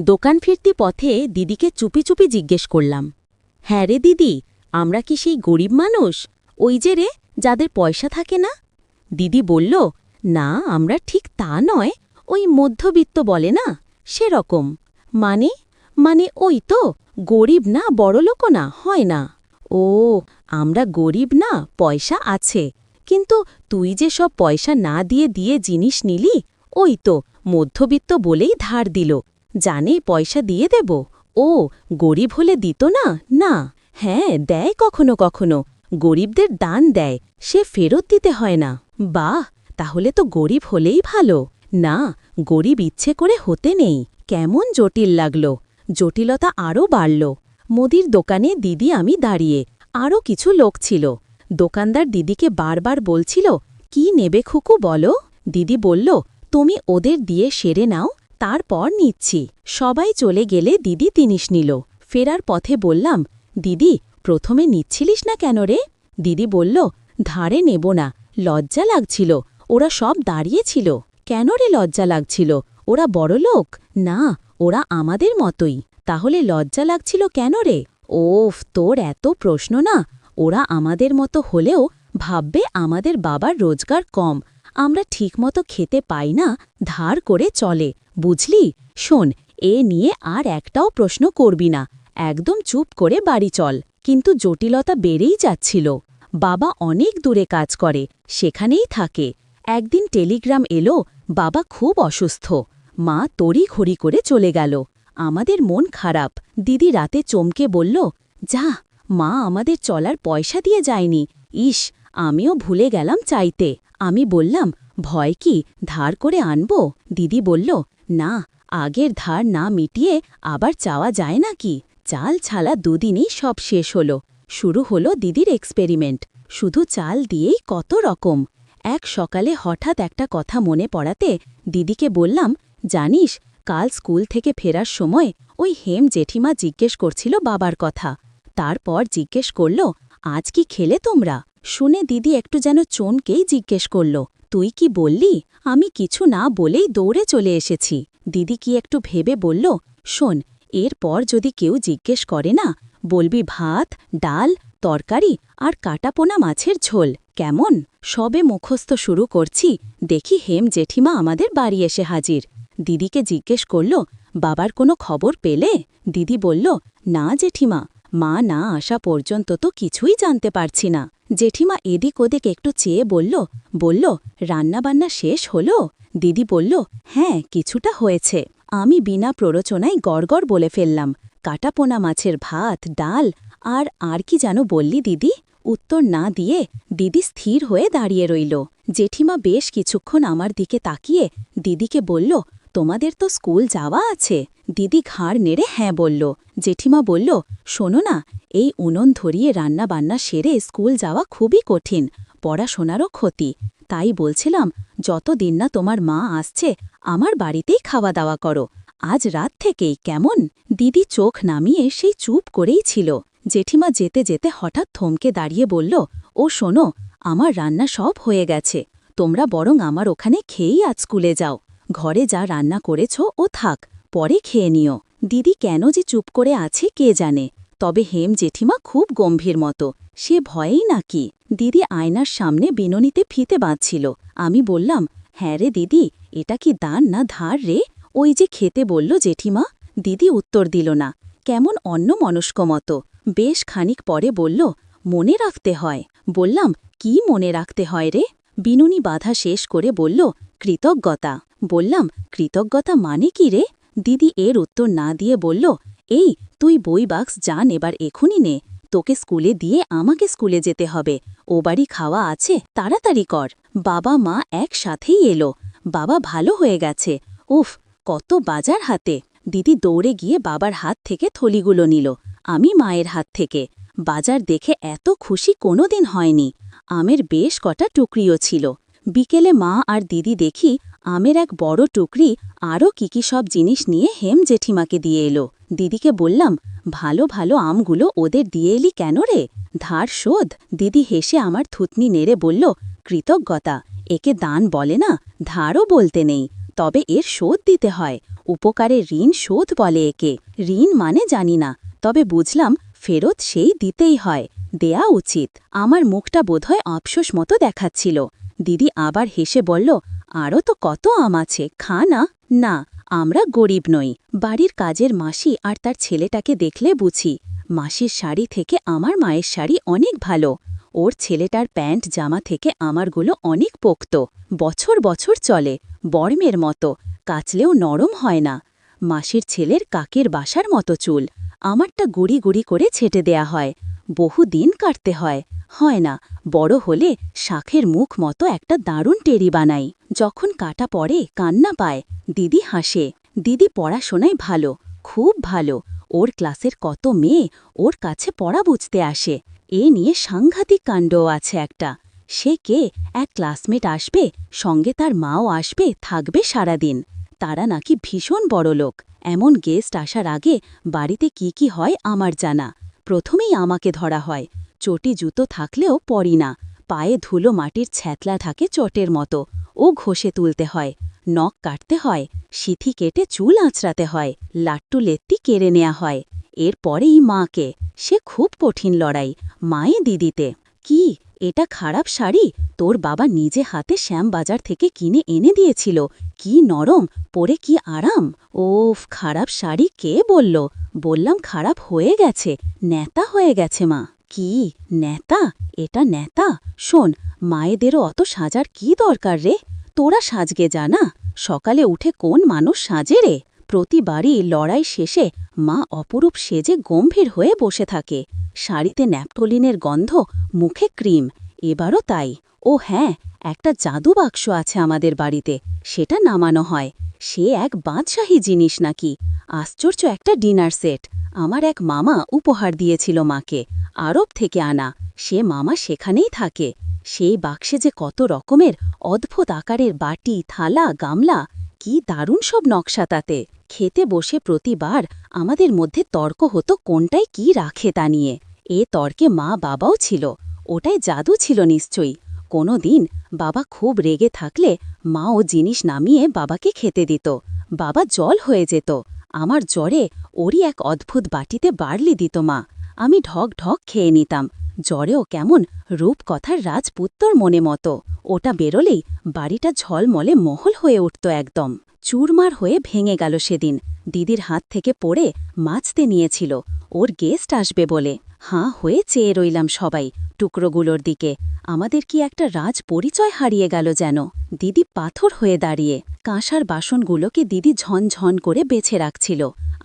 দোকান ফিরতি পথে দিদিকে চুপি চুপি জিজ্ঞেস করলাম হ্যাঁ রে দিদি, আমরা কি সেই গরিব মানুষ? ওই যে রে, যাদের পয়সা থাকে না? দিদি বলল, না, আমরা ঠিক তা নয়, ওই মধ্যবিত্ত বলে না, সেরকম। মানে মানে ওই তো, গরিব না বড়লোকও না, হয় না। ও, আমরা গরিব না, পয়সা আছে। কিন্তু তুই যে সব পয়সা না দিয়ে দিয়ে জিনিস নিলি, ওই তো, মধ্যবিত্ত বলেই ধার দিল। জানে পয়সা দিয়ে দেব। ও, গরিব হলে দিত না? না। হ্যাঁ দেয় কখনো কখনো। গরিবদের দান দেয়, সে ফেরত দিতে হয় না। বাহ, তাহলে তো গরিব হলেই ভালো। না, গরিব ইচ্ছে করে হতে নেই। কেমন জটিল লাগল। জটিলতা আরও বাড়ল। মুদির দোকানে দিদি আমি দাঁড়িয়ে। আরও কিছু লোক ছিল। দোকানদার দিদিকে বারবার বলছিল, কি নেবে খুকু বলো? দিদি বলল, তুমি ওদের দিয়ে সেরে নাও তারপর নিচ্ছি। সবাই চলে গেলে দিদি তিনিস নিল। ফেরার পথে বললাম, দিদি, প্রথমে নিচ্ছিলিস না কেন রে? দিদি বলল, ধারে নেব না। লজ্জা লাগছিল। ওরা সব দাঁড়িয়েছিল কেন রে লজ্জা লাগছিল? ওরা বড় লোক। না, ওরা আমাদের মতোই। তাহলে লজ্জা লাগছিল কেন রে? ওফ, তোর এত প্রশ্ন না। ওরা আমাদের মতো হলেও ভাববে আমাদের বাবার রোজগার কম। আমরা ঠিকমতো খেতে পাই না, ধার করে চলে। বুঝলি? শোন, এ নিয়ে আর একটাও প্রশ্ন করবি না। একদম চুপ করে বাড়ি চল। কিন্তু জটিলতা বেড়েই যাচ্ছিল। বাবা অনেক দূরে কাজ করে, সেখানেই থাকে। একদিন টেলিগ্রাম এলো, বাবা খুব অসুস্থ। মা তড়ি ঘড়ি করে চলে গেল। আমাদের মন খারাপ। দিদি রাতে চমকে বলল, যা, মা আমাদের চলার পয়সা দিয়ে যায়নি। ইস, আমিও ভুলে গেলাম চাইতে। আমি বললাম, ভয় কি? ধার করে আনব? দিদি বলল না, আগের ধার না মিটিয়ে আবার চাওয়া যায় নাকি? চাল ছালা দুদিনই সব শেষ হলো। শুরু হলো দিদির এক্সপেরিমেন্ট শুধু চাল দিয়েই কত রকম। এক সকালে হঠাৎ একটা কথা মনে পড়াতে দিদিকে বললাম, জানিস, কাল স্কুল থেকে ফেরার সময় ওই হেম জেঠিমা জিজ্ঞেস করছিল বাবার কথা। তারপর জিজ্ঞেস করল, আজ কি খেলে তোমরা? শুনে দিদি একটু যেন চোনকেই জিজ্ঞেস করল। তুই কি বললি? আমি কিছু না বলেই দৌড়ে চলে এসেছি। দিদি কি একটু ভেবে বলল, শোন, এরপর যদি কেউ জিজ্ঞেস করে না, বলবি ভাত, ডাল, তরকারি আর কাটাপোনা মাছের ঝোল, কেমন? সবে মুখস্থ শুরু করছি, দেখি হেম জেঠিমা আমাদের বাড়ি এসে হাজির। দিদিকে জিজ্ঞেস করল, বাবার কোনো খবর পেলে? দিদি বলল, না জেঠিমা, মা না আসা পর্যন্ত তো কিছুই জানতে পারছি না। জেঠিমা এদিক ওদিক একটু চেয়ে বলল বলল, রান্নাবান্না শেষ হলো? দিদি বলল হ্যাঁ কিছুটা হয়েছে। আমি বিনা প্ররোচনায় গড়গড় বলে ফেললাম, কাটাপোনা মাছের ভাত, ডাল, আর আর কি যেন বললি দিদি? উত্তর না দিয়ে দিদি স্থির হয়ে দাঁড়িয়ে রইল। জেঠিমা বেশ কিছুক্ষণ আমার দিকে তাকিয়ে দিদিকে বলল, তোমাদের তো স্কুল যাওয়া আছে? দিদি ঘাড় নেড়ে হ্যাঁ বলল। জেঠিমা বলল, শোনো না এই উনন ধরিয়ে রান্না বান্না সেরে স্কুল যাওয়া খুবই কঠিন, পড়াশোনারও ক্ষতি। তাই বলছিলাম, যতদিন না তোমার মা আসছে, আমার বাড়িতেই খাওয়া দাওয়া করো। আজ রাত থেকেই, কেমন? দিদি চোখ নামিয়ে সেই চুপ করেই ছিল। জেঠিমা যেতে যেতে হঠাৎ থমকে দাঁড়িয়ে বলল, ও শোনো, আমার রান্না সব হয়ে গেছে। তোমরা বরং আমার ওখানে খেয়েই আজ স্কুলে যাও। ঘরে যা রান্না করেছ ও থাক, পরে খেয়ে নিও। দিদি কেন যে চুপ করে আছে কে জানে। তবে হেম জেঠিমা খুব গম্ভীর মতো। সে ভয়েই নাকি? দিদি আয়নার সামনে বিননীতে ফিতে বাঁধছিল। আমি বললাম হ্যাঁ রে দিদি, এটা কি দান না ধার রে? ওই যে খেতে বলল জেঠিমা। দিদি উত্তর দিল না। কেমন অন্য মনস্ক মতো। বেশ খানিক পরে বলল, মনে রাখতে হয়। বললাম, কি মনে রাখতে হয় রে? বিনুনি বাধা শেষ করে বলল, কৃতজ্ঞতা। বললাম, কৃতজ্ঞতা মানে কি রে? দিদি এর উত্তর না দিয়ে বলল এই, তুই বই বাক্স যান এবার এখুনি নে। তোকে স্কুলে দিয়ে আমাকে স্কুলে যেতে হবে। ও বাড়ি খাওয়া আছে, তাড়াতাড়ি কর। বাবা মা একসাথেই এলো। বাবা ভালো হয়ে গেছে। উফ, কত বাজার হাতে। দিদি দৌড়ে গিয়ে বাবার হাত থেকে থলিগুলো নিল। আমি মায়ের হাত থেকে। বাজার দেখে এত খুশি কোনোদিন হয়নি। আমের বেশ কটা টুকরিও ছিল। বিকেলে মা আর দিদি দেখি আমের এক বড় টুকরি আরও কি কি সব জিনিস নিয়ে হেম জেঠিমাকে দিয়ে এলো। দিদিকে বললাম, ভালো ভালো আমগুলো ওদের দিয়ে এলি কেন রে? ধার শোধ। দিদি হেসে আমার থুতনি নেড়ে বলল, কৃতজ্ঞতা, একে দান বলে না, ধারও বলতে নেই। তবে এর শোধ দিতে হয়। উপকারে ঋণ শোধ বলে একে। ঋণ মানে জানি না, তবে বুঝলাম ফেরত সেই দিতেই হয়। দেয়া উচিত। আমার মুখটা বোধহয় আফসোস মতো দেখাচ্ছিল। দিদি আবার হেসে বলল আরও তো কত আম আছে, খা না। না, আমরা গরিব নই। বাড়ির কাজের মাসি আর তার ছেলেটাকে দেখলে বুঝি, মাসির শাড়ি থেকে আমার মায়ের শাড়ি অনেক ভালো। ওর ছেলেটার প্যান্ট, জামা থেকে আমারগুলো অনেক পোক্ত। বছর বছর চলে, বর্মের মতো, কাচলেও নরম হয় না। মাসির ছেলের কাকের বাসার মতো চুল, আমারটা গুড়ি গুড়ি করে ছেটে দেয়া হয়। বহু দিন কাটতে হয়। হয় না, বড় হলে শাখের মুখ মতো একটা দারুণ টেরি বানাই। যখন কাটা পড়ে, কান্না পায়, দিদি হাসে। দিদি পড়াশোনায় ভালো, খুব ভালো। ওর ক্লাসের কত মেয়ে, ওর কাছে পড়া বুঝতে আসে। এ নিয়ে সাংঘাতিক কাণ্ডও আছে একটা। সে কে, এক ক্লাসমেট আসবে, সঙ্গে তার মাও আসবে, থাকবে সারাদিন। তারা নাকি ভীষণ বড় লোক এমন গেস্ট আসার আগে বাড়িতে কি কি হয় আমার জানা। প্রথমেই আমাকে ধরা হয়। চটি জুতো থাকলেও পরি না। পায়ে ধুলো মাটির ছ্যাতলা থাকে চটের মতো। ও ঘষে তুলতে হয়। নখ কাটতে হয়। সিথি কেটে চুল আঁচড়াতে হয়। লাট্টু লেত্তি কেড়ে নেয়া হয়। এরপরেই মাকে। সে খুব কঠিন লড়াই। মায়ে দিদিতে। কি? এটা খারাপ শাড়ি? তোর বাবা নিজে হাতে শ্যামবাজার থেকে কিনে এনে দিয়েছিল। কি নরম, পরে কি আরাম। ওফ, খারাপ শাড়ি কে বলল? বললাম খারাপ হয়ে গেছে নেতা হয়ে গেছে মা। কি নেতা এটা নেতা শোন, মায়েদেরও অত সাজার কি দরকার রে? তোরা সাজগে জানা, সকালে উঠে কোন মানুষ সাজে রে? প্রতিবারই লড়াই শেষে মা অপরূপ সেজে গম্ভীর হয়ে বসে থাকে। শাড়িতে ন্যাপটোলিনের গন্ধ, মুখে ক্রিম, এবারও তাই। ও হ্যাঁ একটা জাদু বাক্স আছে আমাদের বাড়িতে, সেটা নামানো হয়। সে এক বাদশাহী জিনিস নাকি। আশ্চর্য একটা ডিনার সেট। আমার এক মামা উপহার দিয়েছিল মাকে, আরব থেকে আনা। সে মামা সেখানেই থাকে। সেই বাক্সে যে কত রকমের অদ্ভুত আকারের বাটি, থালা, গামলা কি দারুণ সব নকশা তাতে। খেতে বসে প্রতিবার আমাদের মধ্যে তর্ক হতো কোনটাই কি রাখে তা নিয়ে। এ তর্কে মা বাবাও ছিল, ওটাই জাদু ছিল নিশ্চয়ই। কোনো দিন বাবা খুব রেগে থাকলে মা ও জিনিস নামিয়ে বাবাকে খেতে দিত। বাবা জল হয়ে যেত। আমার জ্বরে ওরই এক অদ্ভুত বাটিতে বাড়লি দিত মা। আমি ঢক ঢক খেয়ে নিতাম। জ্বরেও কেমন রূপকথার রাজপুত্তর মনে মতো। ওটা বেরোলেই বাড়িটা ঝলমলে মহল হয়ে উঠত একদম। চুরমার হয়ে ভেঙে গেল সেদিন। দিদির হাত থেকে পড়ে মাছতে নিয়েছিল। ওর গেস্ট আসবে বলে। হাঁ হয়ে চেয়ে রইলাম সবাই টুকরোগুলোর দিকে। আমাদের কি একটা রাজ পরিচয় হারিয়ে গেল যেন। দিদি পাথর হয়ে দাঁড়িয়ে কাঁসার বাসনগুলোকে দিদি ঝনঝন করে বেছে রাখছিল।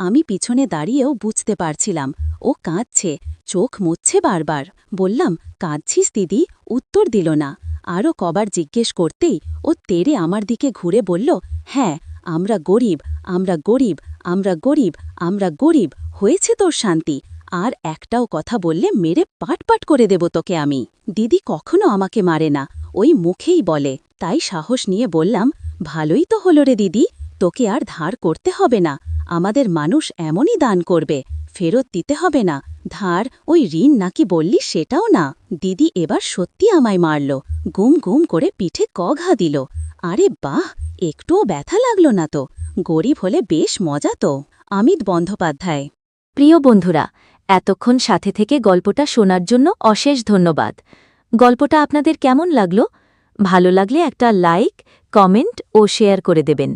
আমি পিছনে দাঁড়িয়েও বুঝতে পারছিলাম। ও কাঁদছে, চোখ মুচ্ছে বারবার। বললাম, কাঁদছিস দিদি? উত্তর দিল না। আরও কবার জিজ্ঞেস করতেই ও তেরে আমার দিকে ঘুরে বলল হ্যাঁ আমরা গরিব আমরা গরিব আমরা গরিব আমরা গরিব, হয়েছে তোর শান্তি। আর একটাও কথা বললে মেরে পাট পাট করে দেব তোকে আমি। দিদি কখনো আমাকে মারে না, ওই মুখেই বলে। তাই সাহস নিয়ে বললাম, ভালোই তো হলো রে দিদি, তোকে আর ধার করতে হবে না। আমাদের মানুষ এমনই দান করবে, ফেরত দিতে হবে না। ধার, ওই ঋণ নাকি বললি সেটাও না। দিদি এবার সত্যি আমায় মারল, গুম গুম করে পিঠে কঘা দিল। আরে বাহ, একটুও ব্যথা লাগল না তো। গরিব হলে বেশ মজা তো। অমিত বন্দ্যোপাধ্যায়। প্রিয় বন্ধুরা, এতক্ষণ সাথে থেকে গল্পটা শোনার জন্য অশেষ ধন্যবাদ। গল্পটা আপনাদের কেমন লাগল? ভালো লাগলে একটা লাইক কমেন্ট ও শেয়ার করে দেবেন।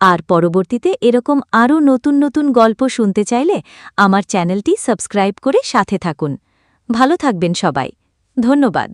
আর পরবর্তীতে এরকম আরও নতুন নতুন গল্প শুনতে চাইলে আমার চ্যানেলটি সাবস্ক্রাইব করে সাথে থাকুন। ভালো থাকবেন সবাই। ধন্যবাদ।